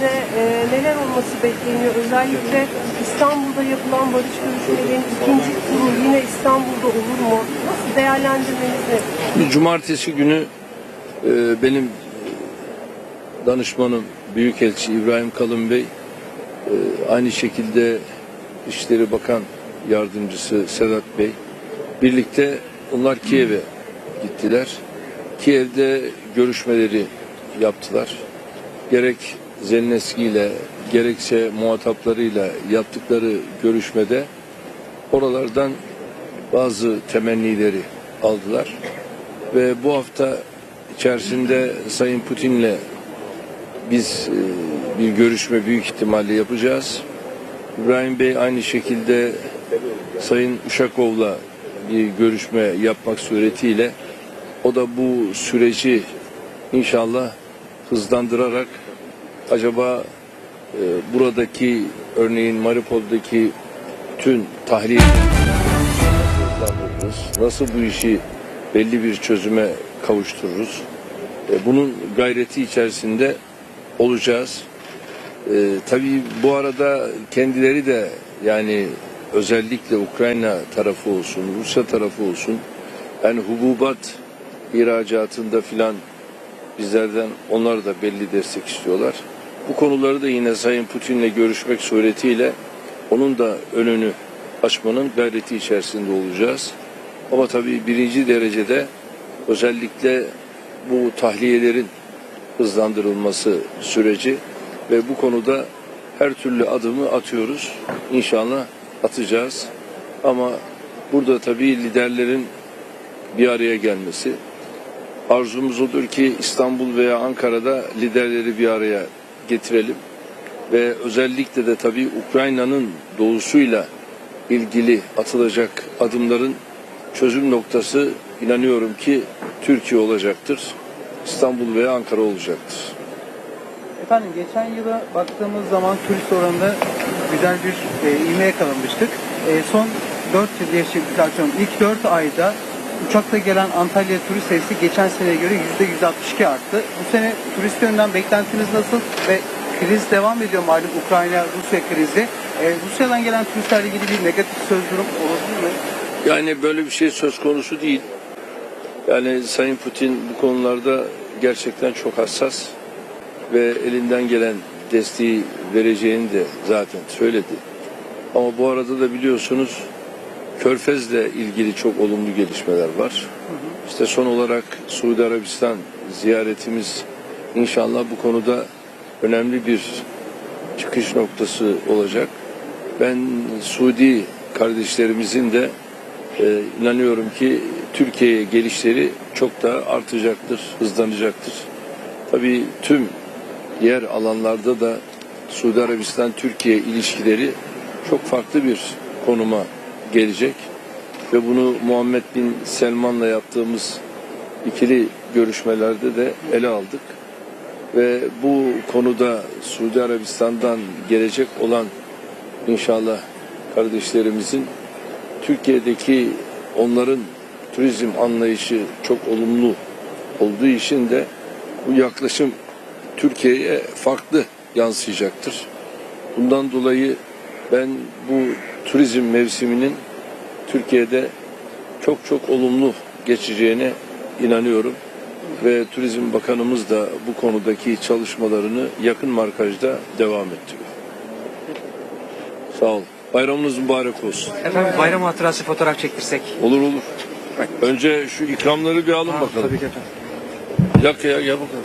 dönemde e, neler olması bekleniyor? Özellikle İstanbul'da yapılan barış görüşmelerinin ikinci turu yine İstanbul'da olur mu? Nasıl değerlendirmeniz ne? Cumartesi günü e, benim danışmanım Büyükelçi İbrahim Kalın Bey e, aynı şekilde İşleri Bakan Yardımcısı Sedat Bey birlikte onlar Kiev'e gittiler. Kiev'de görüşmeleri yaptılar. Gerek Zelenski ile gerekse muhataplarıyla yaptıkları görüşmede oralardan bazı temennileri aldılar ve bu hafta içerisinde Sayın Putin'le biz e, bir görüşme büyük ihtimalle yapacağız. İbrahim Bey aynı şekilde Sayın Uşakov'la bir görüşme yapmak suretiyle o da bu süreci inşallah hızlandırarak acaba e, buradaki örneğin Mariupol'daki bütün tahliye? Nasıl bu işi belli bir çözüme kavuştururuz? E, Bunun gayreti içerisinde olacağız. E, tabii bu arada kendileri de yani özellikle Ukrayna tarafı olsun, Rusya tarafı olsun yani hububat ihracatında filan bizlerden onlar da belli destek istiyorlar. Bu konuları da yine Sayın Putin'le görüşmek suretiyle onun da önünü açmanın gayreti içerisinde olacağız. Ama tabii birinci derecede özellikle bu tahliyelerin hızlandırılması süreci ve bu konuda her türlü adımı atıyoruz. İnşallah atacağız. Ama burada tabii liderlerin bir araya gelmesi. Arzumuz odur ki İstanbul veya Ankara'da liderleri bir araya getirelim. Ve özellikle de tabii Ukrayna'nın doğusuyla ilgili atılacak adımların çözüm noktası inanıyorum ki Türkiye olacaktır. İstanbul veya Ankara olacaktır. Efendim geçen yıla baktığımız zaman turist oranında güzel bir e, ivme yakalamıştık. E, son 4 yıl yaşayan ilk 4 ayda uçakla gelen Antalya turist sayısı geçen seneye göre %162 arttı. Bu sene turist yönden beklentiniz nasıl ve kriz devam ediyor malum Ukrayna-Rusya krizi. E, Rusya'dan gelen turistlerle ilgili bir negatif söz durum olabilir mi? Yani böyle bir şey söz konusu değil. Yani Sayın Putin bu konularda gerçekten çok hassas ve elinden gelen desteği vereceğini de zaten söyledi. Ama bu arada da biliyorsunuz Körfez'le ilgili çok olumlu gelişmeler var. İşte son olarak Suudi Arabistan ziyaretimiz inşallah bu konuda önemli bir çıkış noktası olacak. Ben Suudi kardeşlerimizin de e, inanıyorum ki Türkiye'ye gelişleri çok daha artacaktır, hızlanacaktır. Tabii tüm diğer alanlarda da Suudi Arabistan-Türkiye ilişkileri çok farklı bir konuma gelecek ve bunu Muhammed Bin Selman'la yaptığımız ikili görüşmelerde de ele aldık ve bu konuda Suudi Arabistan'dan gelecek olan inşallah kardeşlerimizin Türkiye'deki onların turizm anlayışı çok olumlu olduğu için de bu yaklaşım Türkiye'ye farklı yansıyacaktır. Bundan dolayı ben bu turizm mevsiminin Türkiye'de çok çok olumlu geçeceğine inanıyorum ve Turizm Bakanımız da bu konudaki çalışmalarını yakın markajda devam ettiriyor. Sağ olun. Bayramınız mübarek olsun. Efendim bayram hatırası fotoğraf çektirsek. Olur olur. Önce şu ikramları bir alın bakalım. Tabii ki efendim. Dakika ya gel bakalım.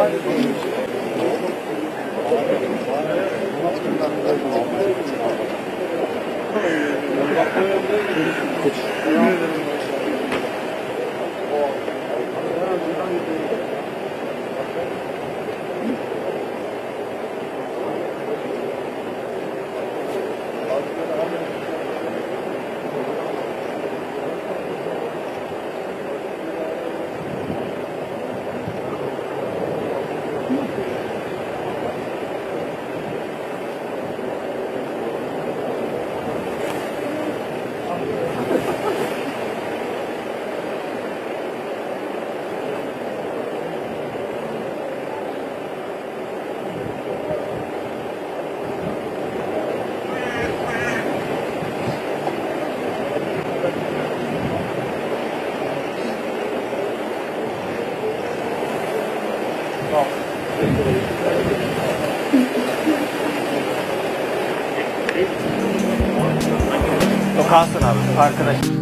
O kalsın abi arkadaş.